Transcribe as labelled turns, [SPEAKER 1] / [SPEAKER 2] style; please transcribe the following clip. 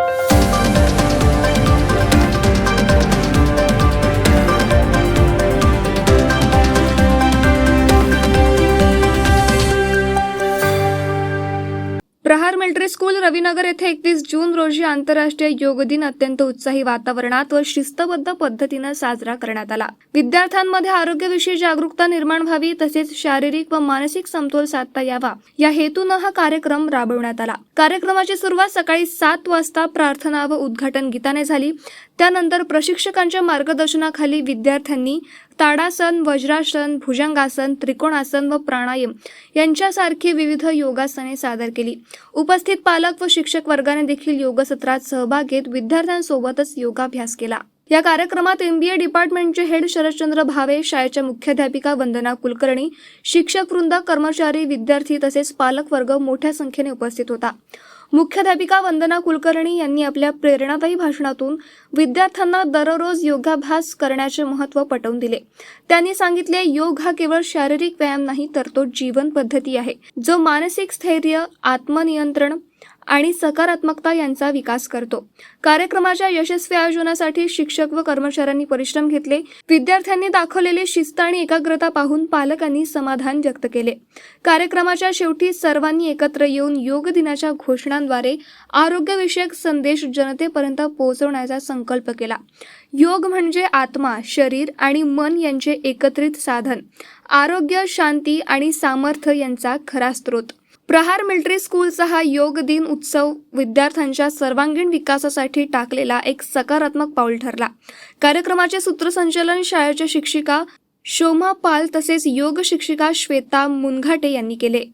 [SPEAKER 1] Bye. Prahar military school Ravinagar येथे एकतीस जून रोजी आंतरराष्ट्रीय योग दिन अत्यंत उत्साही वातावरणात व शिस्तबद्ध पद्धतीनं साजरा करण्यात आला. विद्यार्थ्यांमध्ये आरोग्याविषयी जागरूकता निर्माण व्हावी तसेच शारीरिक व मानसिक समतोल साधता यावा या हेतूनं हा कार्यक्रम राबवण्यात आला. कार्यक्रमाची सुरुवात सकाळी सात वाजता प्रार्थना व उद्घाटन गीताने झाली. त्यानंतर प्रशिक्षकांच्या मार्गदर्शनाखाली विद्यार्थ्यांनी ताडासन वज्रासन भुजंगासन त्रिकोणासन व प्राणायाम यांच्यासारखी विविध योगासने सादर केली. उपस्थित पालक व शिक्षक वर्गाने देखील योग सत्रात सहभाग घेत विद्यार्थ्यांसोबतच योगाभ्यास केला. या कार्यक्रमात एमबीए डिपार्टमेंटचे हेड शरदचंद्र भावे शाळेच्या मुख्याध्यापिका वंदना कुलकर्णी शिक्षक वृंद कर्मचारी विद्यार्थी तसेच पालक वर्ग मोठ्या संख्येने उपस्थित होता. मुख्याध्यापिका वंदना कुलकर्णी यांनी आपल्या प्रेरणादायी भाषणातून विद्यार्थ्यांना दररोज योगाभ्यास करण्याचे महत्त्व पटवून दिले. त्यांनी सांगितले योग हा केवळ शारीरिक व्यायाम नाही तर तो जीवन पद्धती आहे. जो मानसिक स्थैर्य आत्मनियंत्रण आणि सकारात्मकता यांचा विकास करतो. कार्यक्रमाच्या यशस्वी आयोजनासाठी शिक्षक व कर्मचाऱ्यांनी परिश्रम घेतले. विद्यार्थ्यांनी दाखवलेली शिस्त आणि एकाग्रता पाहून पालकांनी समाधान व्यक्त केले. कार्यक्रमाच्या शेवटी सर्वांनी एकत्र येऊन योग दिनाच्या घोषणांद्वारे आरोग्यविषयक संदेश जनतेपर्यंत पोहोचवण्याचा संकल्प केला. योग म्हणजे आत्मा शरीर आणि मन यांचे एकत्रित साधन. आरोग्य शांती आणि सामर्थ्य यांचा खरा स्रोत. प्रहार मिलिटरी स्कूलचा हा योग दिन उत्सव विद्यार्थ्यांच्या सर्वांगीण विकासासाठी टाकलेला एक सकारात्मक पाऊल ठरला. कार्यक्रमाचे सूत्रसंचालन शाळेच्या शिक्षिका शोमा पाल तसेच योग शिक्षिका श्वेता मुनघाटे यांनी केले.